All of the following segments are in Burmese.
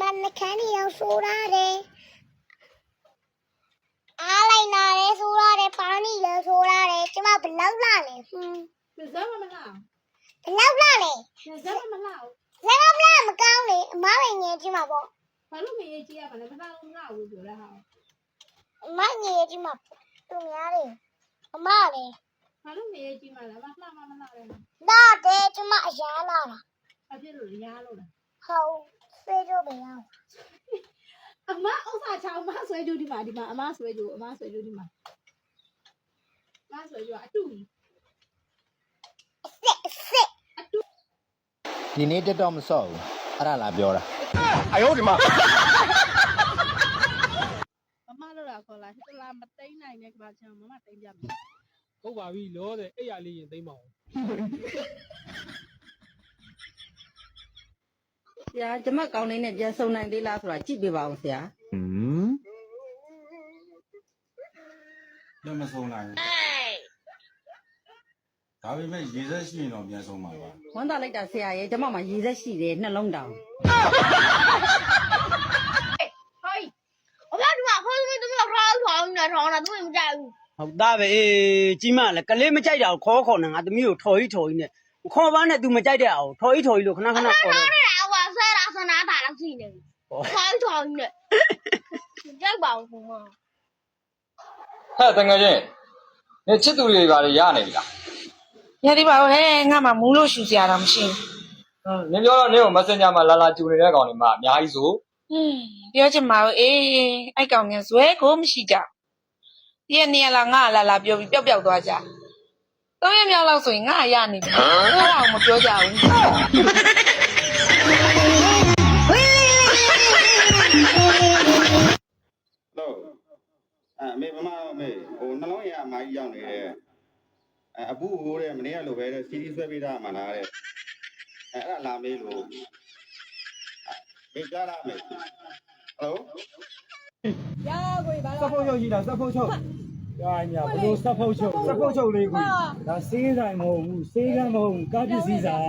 မနှခမ်းနေအောင်ဆိုးရတယ်အားလိုက်လာတယ်ဆိုးရတယ်ပါဏီလည်းဆိုးရတယ်ကျမဘလောက်လာလဲဟွန်းမစမ်းမမလားဘလောက်လာလဲမစမ်းမလားလက်မလားမကောင်းလေအမပဲငယ်ကြည့်မှာပေါ့ဘာလို့မငယ်ကြည့်ရမလဲမလားမလားဘူးပြောရဟာအမငယ်ကြည့်မှာသူများလေအမလေဘာလို့မငယ်ကြည့်မှာလဲမလားမလားလဲဒါတဲ့ကျမအရာလာတာအဖြစ်လို့ရားလို့လားဟုတ် ဖေးတော့ပဲရအောင်အမဥစ္စာချောင်းမဆွဲကြည့်ဒီမှာဒီမှာအမဆွဲကြည့်အမဆွဲကြည့်ဒီမှာမဆွဲကြည့်အတူအစ်စ်အစ်စ်ဒီနေ့တက်တော့မဆော့ဘူးအဲ့ဒါလာပြောတာမမလို့လားခေါ်လာဟစ်လာမသိမ့်နိုင်တဲ့ကဘာချောင်းမမသိမ့်ပြမယ်ဟုတ်ပါပြီလောတဲ့အဲ့ရလေးရင်သိမ့်ပါအောင် ဆရာကျမကောင်းလေးနဲ့ပြန်ဆုံနိုင်သေးလားဆိုတာကြည့်ပေးပါဦးဆရာอืมလည်းမဆုံးနိုင်ဘူးဒါပေမဲ့ရေဆက်ရှိရင်တော့ပြန်ဆုံးမှာပါဝမ်းသာလိုက်တာဆရာရဲ့ကျမမှာရေစက်ရှိတယ်နှလုံးတောင်ဟိုင်းအဖေတို့ကဟိုးမင်းတို့ကထားထောင်းနေတာထောင်းတာသူ့မကြိုက်ဘူးဟုတ်သားပဲအေးကြီးမလည်းကလေးမကြိုက်တာကိုခေါ်ခေါ်နေငါသမီးကိုထော်ကြီးထော်ကြီးနဲ့ခေါ်ပါနဲ့ तू မကြိုက်တဲ့အအောင်ထော်ကြီးထော်ကြီးလို့ခဏခဏခေါ်တယ် ဆွဲတာဆန္ဒတာလောက်ရှိနေပြီ။ဆောင်းထောင်းနဲ့။ကြိုက်ပါဦးမ။ဟဲ့တန်ငယ်ချင်း။နေချစ်သူတွေပါလေရနေပြီလား။ရသေးပါဦးဟဲ့ငါမှမူးလို့ရှူစရာတော့မရှိဘူး။ဟမ်နင်ပြောတော့နင်ကို Messenger မှာလာလာကြူနေတဲ့ကောင်တွေမှာအများကြီးဆို။อืมပြောချင်ပါဦးအေးအဲ့ကောင်ငယ်ဇွဲကိုမရှိကြ။ဒီနေ့လာငါလာလာပြောပြီးပျောက်ပျောက်သွားကြ။တော့ရမြောက်လောက်ဆိုရင်ငါရနေပြီ။ဟိုကောင်မပြောကြဘူး။ ကြီးရောက်နေတယ်အဲအပူဟိုးတဲ့မနေ့ကလိုပဲတဲ့စီဒီဆွဲပေးတာမှလားတဲ့အဲအဲ့ဒါလာမေးလို့မေးကြလားမေးဟယ်လိုစဖို့ချုပ်ရှိတာစဖို့ချုပ် ညာညာဘလို့စဖို့ချုပ်စဖို့ချုပ်လေးကိုဒါစေးဆိုင်မဟုတ်ဘူးစေးကမ်းမဟုတ်ဘူးကားပစ္စည်းဆိုင်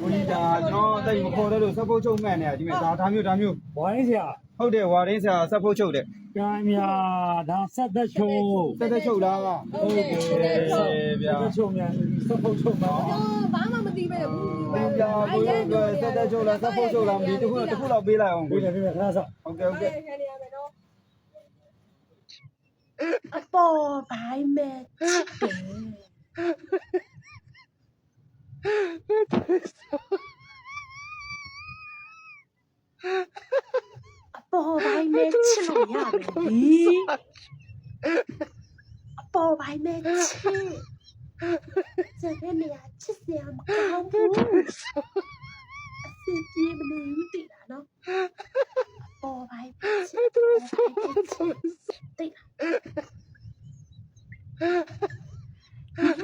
ကိုကြီးဒါကျွန်တော်တိတ်မခေါ်တော့လို့စဖို့ချုပ်မှန်နေတာဒီမဲ့ဒါဒါမျိုးဒါမျိုးဝိုင်းစရာဟုတ်တယ်ဝါရင်းဆရာစဖို့ချုပ်တဲ့ကမ်းမြာဒါဆက်သက်ချုံတက်တက်ချုပ်လားကဟုတ်တယ်ဗျာချုံမြန်စဖို့ချုပ်မှာဘာမှမသိပဲဘူးဘယ်ကြာကိုယ်ကတက်တက်ချုပ်လားစဖို့ချုပ်လားမသိတခုတခုတော့ပေးလိုက်အောင်ပြေးကိုတယ်ပြေးတယ်ခဏစောဟုတ်ကဲ့ဟုတ်ကဲ့ ခံရမယ်နော် အပေါ်ပိုင်းမဲ့ချစ်တယ်အပေါ်ပိုင်းမဲ့ချစ်လို့ရမယ်ဒီအပေါ်ပိုင်းမဲ့ချစ်ကျန်တဲ့နေရာချစ်စရာမကောင်းဘူးအစင်ပြေမနေဘူးတိလားနော်အပေါ်ပိုင်းမဲ့ချစ်အပေါ်ပိုင်းမဲ့ချစ်တိလား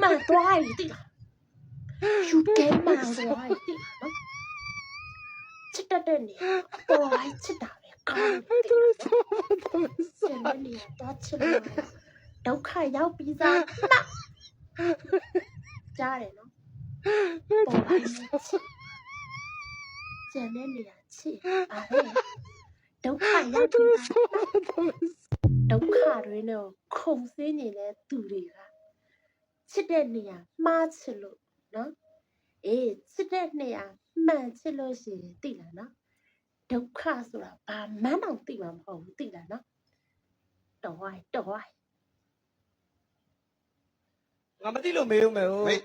မှန်သွားပြီတိလားယူကဲမှန်သွားပြီတိလားနော်ချစ်တတ်တဲ့နေရာအပေါ်လိုက်ချစ်တာပဲကောင်းတယ်တိလားဆင်တဲ့နေရာတော့ချစ်လို့ဒုက္ခရောက် ပြီးသားမှကြားတယ်နော်ပေါ်လိုက်နဲ့ချစ်ဆင်တဲ့နေရာချစ်အားလေဒုက္ခရောက်ပြီးသားဒုက္ခတွေနဲ့ခုန်ဆင်းနေတဲ့သူတွေကချစ်တဲ့နေရာမှားချစ်လို့နော်အေးချစ်တဲ့နေရာမှန်ချစ်လို့ရှိရင်သိလားနော်ဒုက္ခဆိုတာဘာမှန်းတော့သိမှာမဟုတ်ဘူးသိလားနော်တော်ဝိုင်းတော်ဝိုင်းငါမသိလို့မေးဦးမယ်ဟုတ်မေး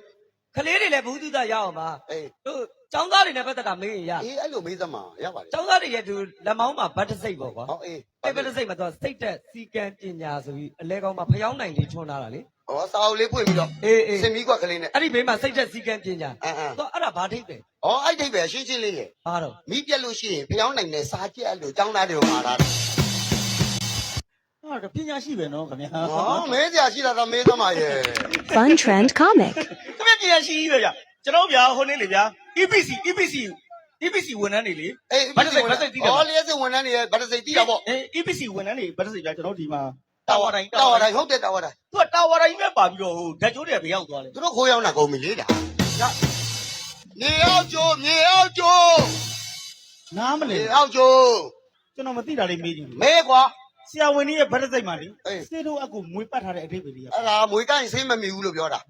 ကလေးတွေလည်းဘူးသူသားရအောင်ပါအေးတို့ចောင်းသားတွေနဲ့ပတ်သက်တာမေးရင်ရ အေးအဲ့လိုမေးသမားရပါတယ် ចောင်းသားတွေရဲ့သူလက်မောင်းမှာဗတ်တစိတ်ပေါ့ကွာ ဟောအေး အဲ့ဗတ်တစိတ်မှာသူစိတ်တက်စီကံပညာဆိုပြီးအလဲကောင်းမှာဖျောင်းနိုင်လေးထွန်းလာတာလေ ဟောစာအုပ်လေးပွင့်ပြီးတော့ အေးအေး စင်မီကွက်ကလေးနဲ့ အဲ့ဒီဘေးမှာစိတ်တက်စီကံပညာ အမ်အမ် တော့အဲ့ဒါဘာထိပ်ပဲ ဟောအဲ့ဒီပဲရှင်းရှင်းလေးရဲ့ ဘာတော့ မိပြက်လို့ရှိရင်ဖျောင်းနိုင်တဲ့စာကြက်လို့ចောင်းသားတွေကိုမှာတာ ဟာပညာရှိပဲနော်ခင်ဗျာ ဟောမဲစရာရှိတာတော့မေးသမားရဲ့ Fun Trend Comic. ခင်ဗျပညာရှိကြီးပဲဗျကျွန်တော်ဗျာဟိုနေလေဗျာ EPC EPC EPC ဝန်ထမ်းတွေလေအေးဘာတစ်စိတ်ဘာတစ်စိတ်သိတယ်ဟောလျှက်စဝန်ထမ်းတွေရဲ့ဗတ်တစ်စိတ်တီးတာပေါ့အဲ EPC ဝန်ထမ်းတွေဘာတစ်စိတ်ဗျာကျွန်တော်ဒီမှာတာဝါတိုင်းတာဝါတိုင်းဟုတ်တယ်တာဝါတိုင်းသူကတာဝါတိုင်းပဲပါပြီးတော့ဟိုဓာတ်ကြိုးတွေကဘယ်ရောက်သွားလဲသူတို့ခိုးရောက်တာကုန်ပြီလေတာနေအောင်ကျိုးမြေအောင်ကျိုးနားမလဲနေအောင်ကျိုးကျွန်တော်မသိတာလေးမေးကြည့်မဲကွာဆရာဝန်ကြီးရဲ့ဗတ်တစ်စိတ်မှာလေအေးစေတို့အကူမွေးပတ်ထားတဲ့အထိပ္ပယ်လေးကအဲ့ဒါမွေကိုင်းဆေးမမီဘူးလို့ပြောတာ